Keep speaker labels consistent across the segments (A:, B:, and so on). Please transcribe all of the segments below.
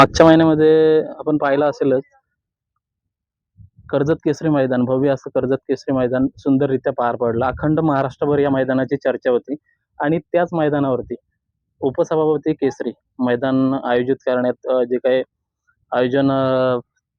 A: मागच्या महिन्यामध्ये आपण पाहिलं असेलच. कर्जत केसरी मैदान भव्य असं कर्जत केसरी मैदान सुंदररित्या पार पडलं. अखंड महाराष्ट्रभर या मैदानाची चर्चा होती आणि त्याच मैदानावरती उपसभापती केसरी मैदान आयोजित करण्यात जे काही आयोजन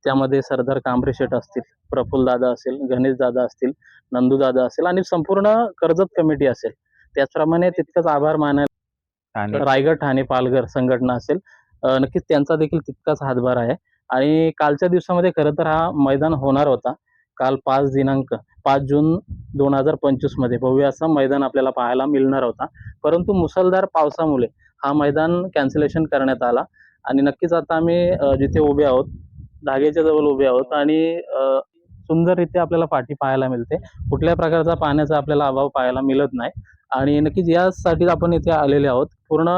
A: त्यामध्ये सरदार कांबरे शेठ असतील प्रफुल्ल दादा असेल गणेश दादा असतील नंदू दादा असेल आणि संपूर्ण कर्जत कमिटी असेल. त्याचप्रमाणे तितकंच आभार मानायला रायगड ठाणे पालघर संघटना असेल. नक्कीच त्यांचा देखील तितकाच हातभार आहे. आणि कालच्या दिवसामध्ये खरं तर हा मैदान होणार होता. काल पाच दिनांक पाच जून दोन हजार पंचवीसमध्ये भव्य असं मैदान आपल्याला पाहायला मिळणार होता. परंतु मुसळधार पावसामुळे हा मैदान कॅन्सलेशन करण्यात आला. आणि नक्कीच आता आम्ही जिथे उभे आहोत धागेच्या जवळ उभे आहोत आणि अ, सुंदररित्या आपल्याला पाठी पाहायला मिळते. कुठल्या प्रकारचा पाण्याचा आपल्याला अभाव पाहायला मिळत नाही. आणि नक्कीच यासाठी आपण इथे आलेले आहोत. पूर्ण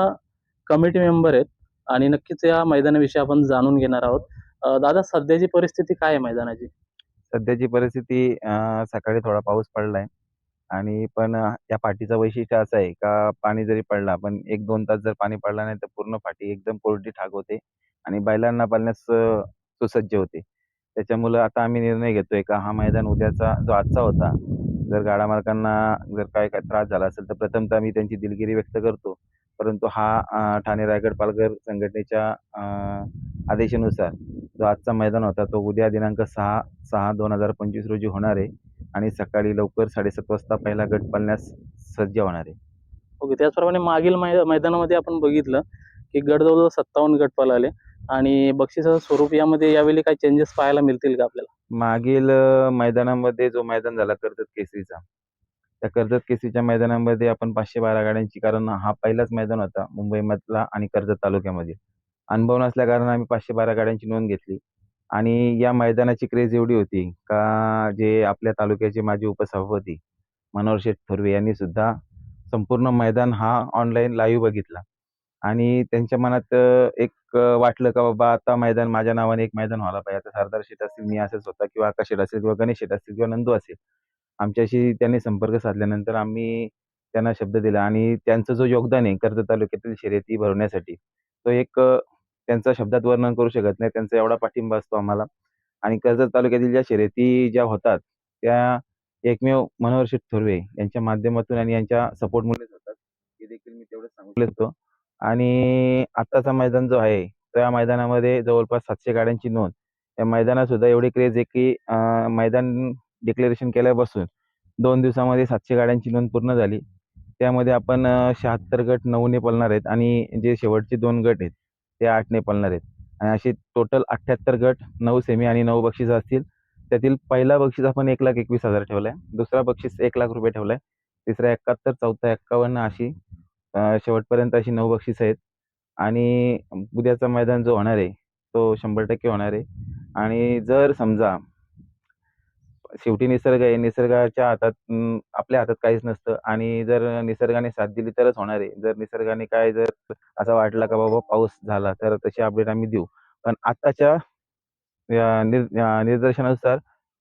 A: कमिटी मेंबर आहेत. आणि नक्कीच या मैदानाविषयी आपण जाणून घेणार आहोत. दादा सध्याची परिस्थिती काय आहे मैदानाची?
B: सध्याची परिस्थिती अं, सकाळी थोडा पाऊस पडलाय. आणि पण अं, या पाठीचं वैशिष्ट्य असं आहे का पाणी जरी पडला पण एक दोन तास जर पाणी पडला नाही तर पूर्ण पाठी एकदम कोरडी ठाक होते. आणि बैलांना पाळण्यास अं, सुसज्ज होते. त्याच्यामुळं आता आम्ही निर्णय घेतोय का हा मैदान उद्याचा जो आजचा होता जर गाडा मालकांना जर काय काय त्रास झाला असेल तर प्रथमतः आम्ही त्यांची दिलगिरी व्यक्त करतो. परंतु हा ठाणे रायगड पालघर संघटनेच्या आदेशानुसार जो आजचा मैदान होता तो उद्या दिनांक सहा सहा दोन हजार पंचवीस रोजी होणार आहे आणि सकाळी लवकर साडेसात वाजता पहिला गट पाळण्यास सज्ज होणार आहे.
A: ओके त्याचप्रमाणे मागील मै मैदानामध्ये आपण बघितलं की गट जवळजवळ सत्तावन्न गट पळाले आणि बक्षिसाचं स्वरूप यामध्ये यावेळी काही चेंजेस पाहायला मिळतील का आपल्याला?
B: मागील मैदानामध्ये जो मैदान झाला कर्जत केसरीचा त्या कर्जत केसीच्या मैदानामध्ये आपण पाचशे बारा गाड्यांची कारण हा पहिलाच मैदान होता मुंबईमधला आणि कर्जत तालुक्यामध्ये. अनुभव नसल्या कारण आम्ही पाचशे बारा गाड्यांची नोंद घेतली. आणि या मैदानाची क्रेज एवढी होती का जे आपल्या तालुक्याचे माजी उपसभापती मनोहर शेठ थोरवे यांनी सुद्धा संपूर्ण मैदान हा ऑनलाईन लाईव्ह बघितला. आणि त्यांच्या मनात एक वाटलं का बाबा आता मैदान माझ्या नावाने एक मैदान व्हायला पाहिजे. आता सरदार शेठ असतील मी असेल स्वतः किंवा आकाश शेठ असेल किंवा गणेश शेठ असतील किंवा नंदू असेल. आमच्याशी त्यांनी संपर्क साधल्यानंतर आम्ही त्यांना शब्द दिला आणि त्यांचं जो योगदान आहे कर्जत तालुक्यातील शर्यती भरवण्यासाठी तो एक त्यांचा शब्दात वर्णन करू शकत नाही त्यांचा एवढा पाठिंबा असतो आम्हाला. आणि कर्जत तालुक्यातील ज्या शर्यती ज्या होतात त्या एकमेव मनोहर शेठ थोरवे यांच्या माध्यमातून आणि यांच्या सपोर्टमुळेच होतात. हे देखील मी तेवढं सांगितलं इच्छितो आणि आत्ताचा मैदान जो आहे त्या मैदानामध्ये जवळपास सातशे गाड्यांची नोंद. या मैदानात सुद्धा एवढी क्रेज आहे की मैदान डिक्लेरेशन केल्यापासून दोन दिवसामध्ये सातशे गाड्यांची नोंद पूर्ण झाली. त्यामध्ये आपण शहात्तर गट नऊने पलणार आहेत आणि जे शेवटचे दोन गट आहेत ते आठने पलणार आहेत. आणि असे टोटल अठ्ठ्याहत्तर गट नऊ सेमी आणि नऊ बक्षीस असतील. त्यातील पहिला बक्षीस आपण एक लाख एकवीस हजार ठेवला आहे दुसरा बक्षीस एक लाख रुपये ठेवला आहे तिसरा एकाहत्तर चौथा एक्कावन्न अशी शेवटपर्यंत अशी नऊ बक्षीस आहेत. आणि उद्याचा मैदान जो होणार आहे तो शंभर टक्के होणार आहे. आणि जर समजा शेवटी निसर्ग आहे. निसर्गाच्या हातात आपल्या हातात काहीच नसतं. आणि जर निसर्गाने साथ दिली तरच होणार आहे. जर निसर्गाने काय जर असं वाटलं का बाबा पाऊस झाला तर तशी अपडेट आम्ही देऊ. पण आत्ताच्या या निर या निदर्शनानुसार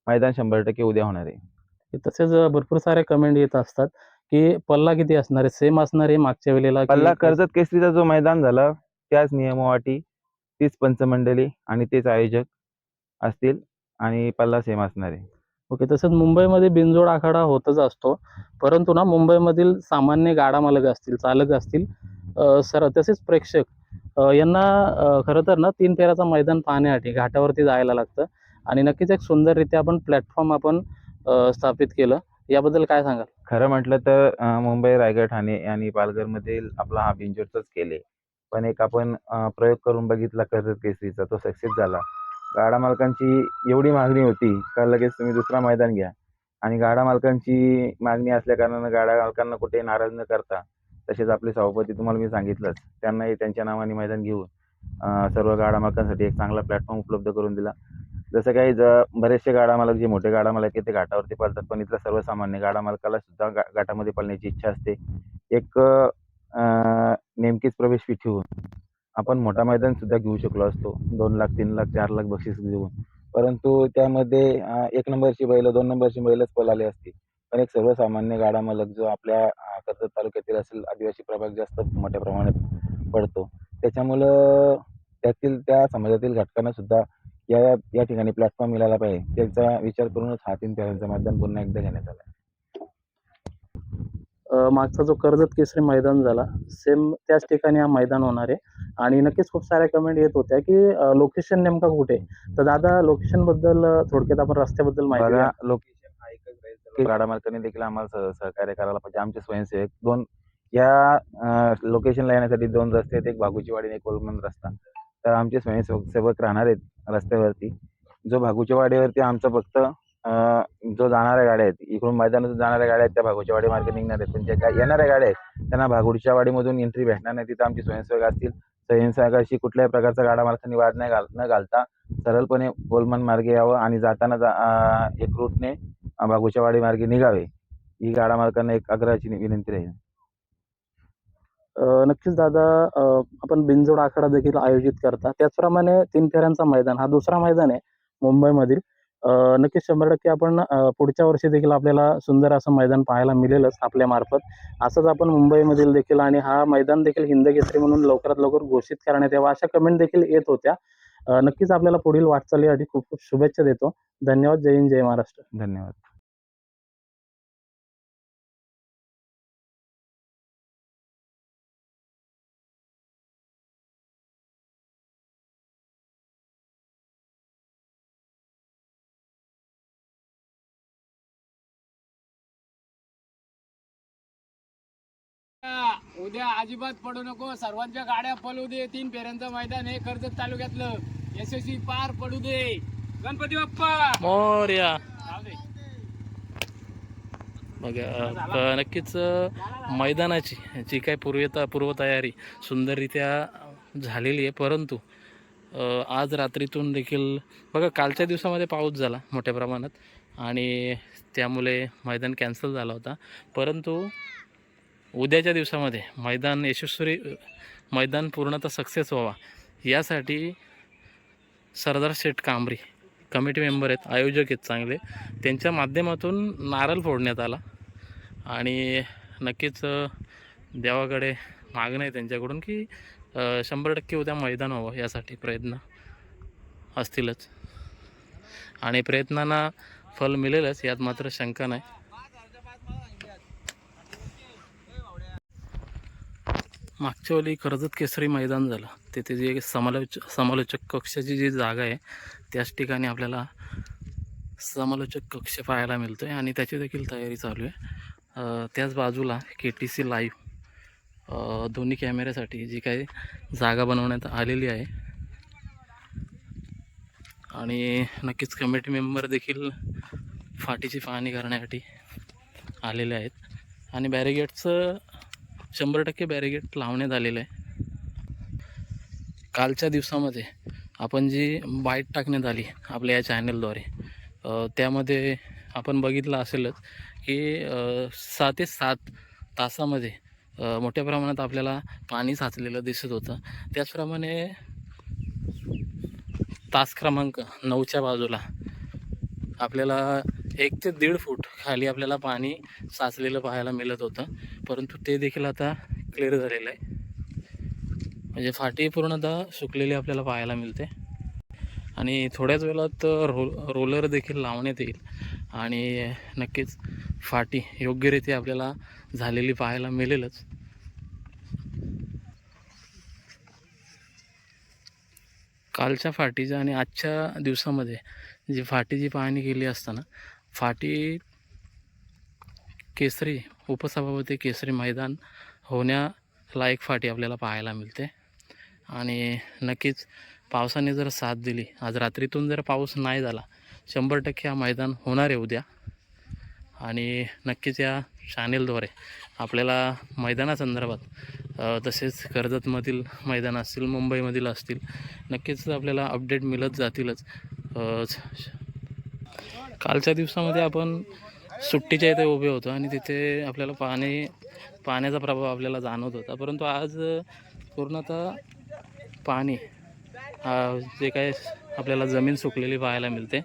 B: मैदान शंभर टक्के उद्या होणार आहे.
A: तसेच भरपूर सारे कमेंट येत असतात की पल्ला किती असणार आहे? सेम असणार आहे मागच्या वेळेला
B: पल्ला कर्जत केसरीचा जो मैदान झाला त्याच नियमावाटी तीच पंचमंडळी आणि तेच आयोजक असतील आणि पल्ला सेम असणार आहे.
A: ओके तसंच मुंबईमध्ये बिनजोड आखाडा होतच असतो. परंतु ना मुंबईमधील सामान्य गाडा मालक असतील चालक असतील सर तसेच प्रेक्षक यांना खरं तर ना तीन फेराचा मैदान पाहण्यासाठी घाटावरती जायला लागतं. आणि नक्कीच एक सुंदररित्या आपण प्लॅटफॉर्म आपण स्थापित केलं. याबद्दल काय सांगाल?
B: खरं म्हटलं तर मुंबई रायगड ठाणे आणि पालघरमधील आपला हा बिनजोडचाच केले पण एक आपण प्रयोग करून बघितला कर्जत केसरीचा तो सक्सेस झाला. गाडा मालकांची एवढी मागणी होती का लगेच तुम्ही दुसरा मैदान घ्या. आणि गाडा मालकांची मागणी असल्या कारणानं गाडा मालकांना कुठे नाराज न करता तसेच आपले सभापती तुम्हाला मी सांगितलंच त्यांनाही त्यांच्या नावाने मैदान घेऊन सर्व गाडा मालकांसाठी एक चांगला प्लॅटफॉर्म उपलब्ध करून दिला. जसं काही ज बरेचसे गाडा मालक जे मोठे गाडा मालक आहेत ते घाटावरती पळतात. पण इथला सर्वसामान्य गाडा मालकाला सुद्धा गा घाटामध्ये पळण्याची इच्छा असते. एक नेमकीच प्रवेश ठेवून. आपण मोठा मैदान सुद्धा घेऊ शकलो असतो. दोन लाख तीन लाख चार लाख बक्षीस घेऊन परंतु त्यामध्ये अं, एक नंबरची बैल दोन नंबरची बैलच पळाली असती. पण एक सर्वसामान्य गाडा मालक जो आपल्या अं, कर्जत तालुक्यातील असेल आदिवासी प्रभाग जास्त मोठ्या प्रमाणात पडतो. त्याच्यामुळं त्यातील त्या समाजातील घटकांना सुद्धा या या ठिकाणी प्लॅटफॉर्म मिळाला पाहिजे. त्याचा विचार करूनच हा तीन फेऱ्यांचं मतदान पुन्हा एकदा घेण्यात आलं.
A: आहे मागचा जो कर्जत केसरी मैदान झाला सेम त्याच ठिकाणी हा मैदान होणार आहे. आणि नक्कीच खूप साऱ्या कमेंट येत होत्या की लोकेशन नेमका कुठे? तर दादा लोकेशनबद्दल थोडक्यात आपण रस्त्याबद्दल माहिती द्या.
B: लोकेशन गाडा मालकांनी देखील आम्हाला सह- सहकार्य करायला पाहिजे. आमचे स्वयंसेवक दोन या लोकेशनला येण्यासाठी दोन रस्ते आहेत. एक भागूची वाडी आणि एक कोलमन रस्ता. तर आमचे स्वयंसेवक सेवक राहणार आहेत रस्त्यावरती. जो भागूच्या वाडीवरती आमचा फक्त जो जाणाऱ्या गाड्या आहेत इकडून मैदानातून जाणाऱ्या गाड्या आहेत त्या भागोच्यावाडी मार्गे निघणार आहेत. पण ज्या काय येणाऱ्या गाड्या आहेत त्यांना भागुडच्या वाडीमधून एंट्री भेटणार नाही. तिथं आमची स्वयंसेवक असतील. स्वयंसेवकाशी कुठल्याही प्रकारचा गाडा मालकांनी वाद नाही घाल न घालता सरळपणे कोलमन मार्गे यावं आणि जाताना जा- एक रूटने भागुच्यावाडी मार्गे निघावे. ही गाडा मालकांना एक आग्रहाची विनंती राहील.
A: नक्कीच दादा आपण बिनजोड आखाडा देखील आयोजित करता. त्याचप्रमाणे तीन फेऱ्यांचा मैदान. हा दुसरा मैदान आहे मुंबईमधील. नक्कीच शंभर टक्के आपण पुढच्या वर्षी देखील आपल्याला सुंदर असं मैदान पाहायला मिळेलच आपल्यामार्फत असंच आपण मुंबईमधील देखील आणि हा मैदान देखील हिंदकेसरी म्हणून लवकरात लवकर घोषित करण्यात यावा अशा कमेंट देखील येत होत्या. नक्कीच आपल्याला पुढील वाटचालीसाठी खूप खूप शुभेच्छा देतो. धन्यवाद. जय हिंद जय महाराष्ट्र.
B: धन्यवाद.
C: उद्या अजिबात पडू नको. सर्वांच्या गाड्या पळू दे. तीन फेऱ्यांचं मैदान हे कर्जत तालुक्यातलं. यशस्वी पार पडू दे. गणपती बाप्पा!
A: मोर्या. मग नक्कीच मैदानाची जी काही पूर्वता पूर्वतयारी सुंदररित्या झालेली आहे. परंतु आज रात्रीतून देखील बघा कालच्या दिवसामध्ये पाऊस झाला मोठ्या प्रमाणात आणि त्यामुळे मैदान कॅन्सल झाला होता. परंतु उद्याच्या दिवसामध्ये मैदान यशस्वी मैदान पूर्णतः सक्सेस व्हावा. यासाठी सरदार शेठ कांबरी कमिटी मेंबर आहेत आयोजक आहेत चांगले. त्यांच्या माध्यमातून नारळ फोडण्यात आला. आणि नक्कीच देवाकडे मागणं आहे त्यांच्याकडून की शंभर टक्के उद्या मैदान व्हावं यासाठी प्रयत्न असतीलच. आणि प्रयत्नांना फल मिळेलच यात मात्र शंका नाही. मागच्या वेळी कर्जत केसरी मैदान झालं. तिथे जे समालोच समालोचक कक्षाची जी जागा आहे त्याच ठिकाणी आपल्याला समालोचक कक्ष पाहायला मिळतो आहे आणि त्याची देखील तयारी चालू आहे. त्याच बाजूला के टी सी लाईव्ह दोन्ही कॅमेऱ्यासाठी जी काही जागा बनवण्यात आलेली आहे. आणि नक्कीच कमिटी मेंबर देखील फाटीची पाहणी करण्यासाठी आलेले आहेत. आणि बॅरिगेटचं शंभर टक्के बॅरिगेट लावण्यात आलेलं आहे. कालच्या दिवसामध्ये आपण जी बाईट टाकण्यात आली आपल्या या चॅनलद्वारे त्यामध्ये आपण बघितलं असेलच की सात सहा ते सात तासामध्ये मोठ्या प्रमाणात आपल्याला पाणी साचलेलं दिसत होतं. त्याचप्रमाणे तास क्रमांक नऊच्या बाजूला आपल्याला एक ते दीड फूट खाली आपल्याला पाणी साचलेलं पाहायला मिळत होतं. परंतु ते देखील आता क्लिअर झालेलं आहे. म्हणजे फाटी पूर्णतः सुकलेली आपल्याला पाहायला मिळते. आणि थोड्याच वेळात रो रोलर देखील लावण्यात येईल. आणि नक्कीच फाटी योग्यरीत्या आपल्याला झालेली पाहायला मिळेलच. कालच्या फाटीच्या आणि आजच्या दिवसामध्ये जी फाटीची पाहणी केली असताना फाटी केसरी उपसभापती केसरी मैदान होण्याला एक फाटी आपल्याला पाहायला मिळते. आणि नक्कीच पावसाने जर साथ दिली आज रात्रीतून जर पाऊस नाही झाला शंभर टक्के हा मैदान होणार आहे उद्या. आणि नक्कीच या चॅनेलद्वारे आपल्याला मैदानासंदर्भात तसेच कर्जतमधील मैदान असतील मुंबईमधील असतील नक्कीच आपल्याला अपडेट मिळत जातीलच. कालच्या दिवसामध्ये आपण सुट्टीच्या इथे उभे होतो आणि तिथे आपल्याला पाणी पाण्याचा प्रभाव आपल्याला जाणवत होता. परंतु आज पूर्णतः पाणी जे काय आपल्याला जमीन सुकलेली पाहायला मिळते